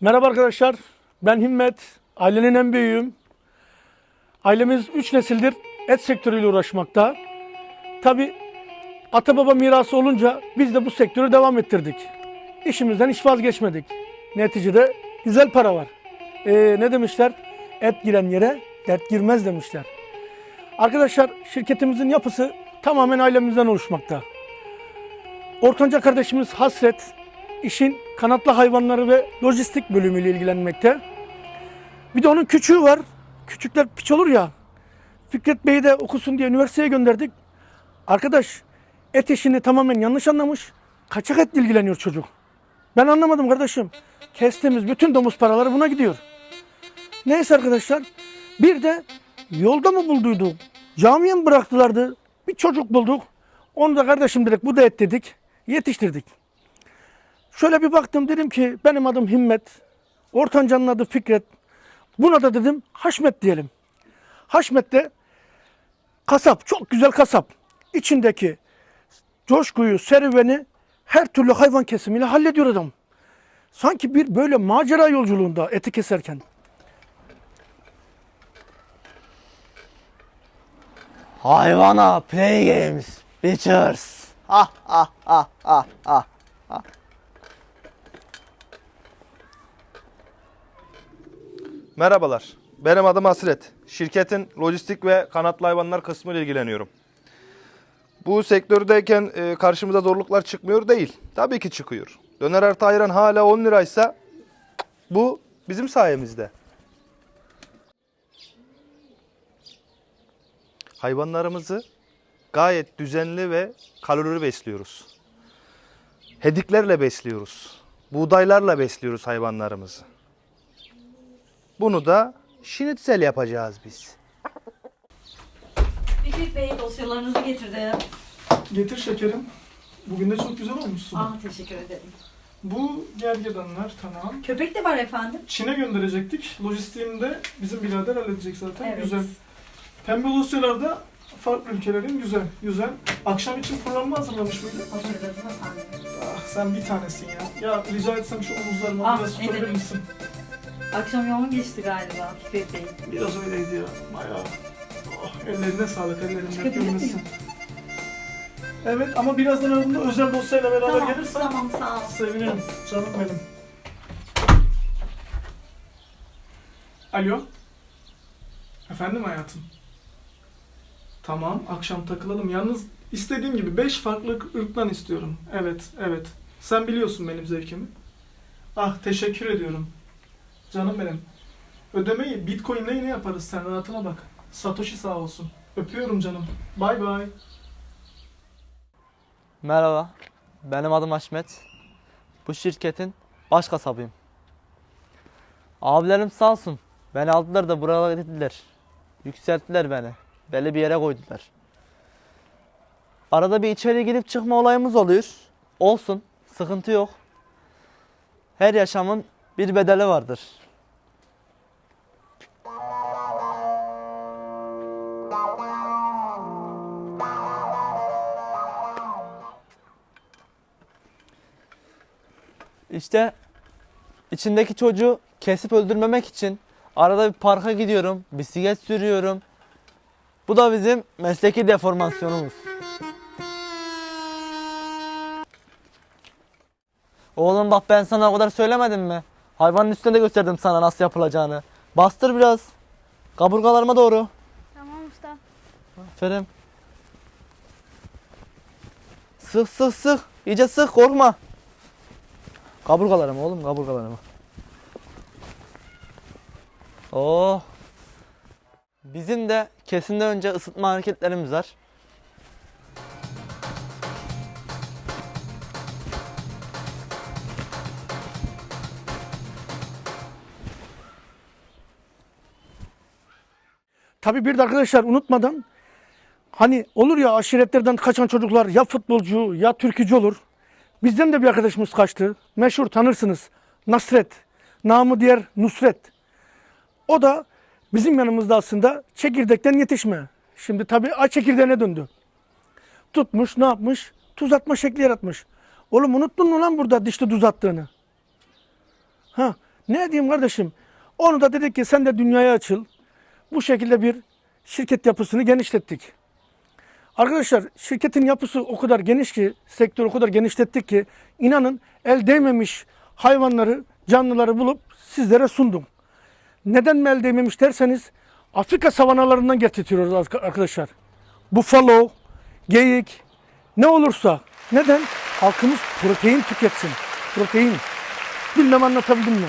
Merhaba arkadaşlar. Ben Himmet. Ailenin en büyüğüyüm. Ailemiz 3 nesildir et sektörüyle uğraşmakta. Tabi ata baba mirası olunca biz de bu sektörü devam ettirdik. İşimizden hiç vazgeçmedik. Neticede güzel para var. Ee, ne demişler? Et giren yere dert girmez demişler. Arkadaşlar şirketimizin yapısı tamamen ailemizden oluşmakta. Ortanca kardeşimiz Hasret işin kanatlı hayvanları ve lojistik bölümüyle ilgilenmekte. Bir de onun küçüğü var. Küçükler piç olur ya. Fikret Bey'i de okusun diye üniversiteye gönderdik. Arkadaş et işini tamamen yanlış anlamış. Kaçak etle ilgileniyor çocuk. Ben anlamadım kardeşim. Kestiğimiz bütün domuz paraları buna gidiyor. Neyse arkadaşlar. Bir de yolda mı bulduyduk? Camiye mi bıraktılardı? Bir çocuk bulduk. Onu da kardeşim direkt bu da et dedik. Yetiştirdik. Şöyle bir baktım dedim ki benim adım Himmet. Ortanca'nın adı Fikret. Buna da dedim Haşmet diyelim. Haşmet de kasap, çok güzel kasap. İçindeki coşkuyu, serüveni her türlü hayvan kesimiyle hallediyor adam. Sanki bir böyle macera yolculuğunda eti keserken. Hayvana play games bitches. Ha ha ha ha ha. Merhabalar. Benim adım Hasret. Şirketin lojistik ve kanatlı hayvanlar kısmı ile ilgileniyorum. Bu sektördeyken e, karşımıza zorluklar çıkmıyor değil. Tabii ki çıkıyor. Döner artı ayran hala 10 liraysa bu bizim sayemizde. Hayvanlarımızı gayet düzenli ve kalorili besliyoruz. Hediklerle besliyoruz. Buğdaylarla besliyoruz hayvanlarımızı. Bunu da şinitsel yapacağız biz. Fikret Bey dosyalarınızı getirdim. Getir şekerim. Bugün de çok güzel olmuşsun. Ah teşekkür ederim. Bu gergedanlar tamam. Köpek de var efendim. Çin'e gönderecektik. Lojistiğini de bizim birader halledecek zaten. Evet. Güzel. Pembe dosyalarda farklı ülkelerin güzel. Güzel. Akşam için programı hazırlamış mıydın? Hatırladım efendim. Ah sen bir tanesin ya. Ya rica etsem şu omuzlarıma Ah, biraz tutabilir ederim. misin? Akşam yoğun geçti galiba Fikret Bey. Biraz öyleydi ya. Bayağı. Oh, ellerine sağlık. Ellerinde Çıkabilir görmesin. miyim? Evet ama birazdan aradığında özel dosyayla beraber Tamam, gelirsen tamam sağ ol. Sevinirim. Canım benim. Alo. Efendim hayatım. Tamam, akşam takılalım. Yalnız istediğim gibi 5 farklı ırktan istiyorum. Evet, evet. Sen biliyorsun benim zevkimi. Ah, teşekkür ediyorum. Canım benim. Ödemeyi Bitcoin'le yine yaparız. Sen rahatına bak. Satoshi sağ olsun. Öpüyorum canım. Bay bay. Merhaba. Benim adım Haşmet. Bu şirketin baş kasabıyım. Abilerim sağ olsun. Beni aldılar da buralara getirdiler. Yükselttiler beni. Belli bir yere koydular. Arada bir içeri girip çıkma olayımız oluyor. Olsun. Sıkıntı yok. Her yaşamın bir bedeli vardır. İşte içindeki çocuğu kesip öldürmemek için arada bir parka gidiyorum, bisiklet sürüyorum. Bu da bizim mesleki deformasyonumuz. Oğlum bak ben sana o kadar söylemedim mi? Hayvanın üstünde de gösterdim sana nasıl yapılacağını. Bastır biraz. Kaburgalarıma doğru. Tamam usta. Aferin. Sık sık sık. İyice sık korkma. Kaburgalarıma oğlum kaburgalarıma. Oh. Bizim de kesinden önce ısıtma hareketlerimiz var. Tabii bir de arkadaşlar unutmadan hani olur ya aşiretlerden kaçan çocuklar ya futbolcu ya türkücü olur. Bizden de bir arkadaşımız kaçtı. Meşhur tanırsınız. Nasret. Namı diğer Nusret. O da bizim yanımızda aslında çekirdekten yetişme. Şimdi tabii ay çekirdeğine döndü. Tutmuş ne yapmış? Tuz atma şekli yaratmış. Oğlum unuttun mu lan burada dişli tuz attığını? Ha, Ne diyeyim kardeşim? Onu da dedik ki sen de dünyaya açıl. Bu şekilde bir şirket yapısını genişlettik. Arkadaşlar şirketin yapısı o kadar geniş ki, sektörü o kadar genişlettik ki inanın el değmemiş hayvanları, canlıları bulup sizlere sundum. Neden mi el değmemiş derseniz Afrika savanalarından getirtiyoruz arkadaşlar. Buffalo, geyik, ne olursa. Neden? Halkımız protein tüketsin. Protein. Bilmem anlatabildim mi?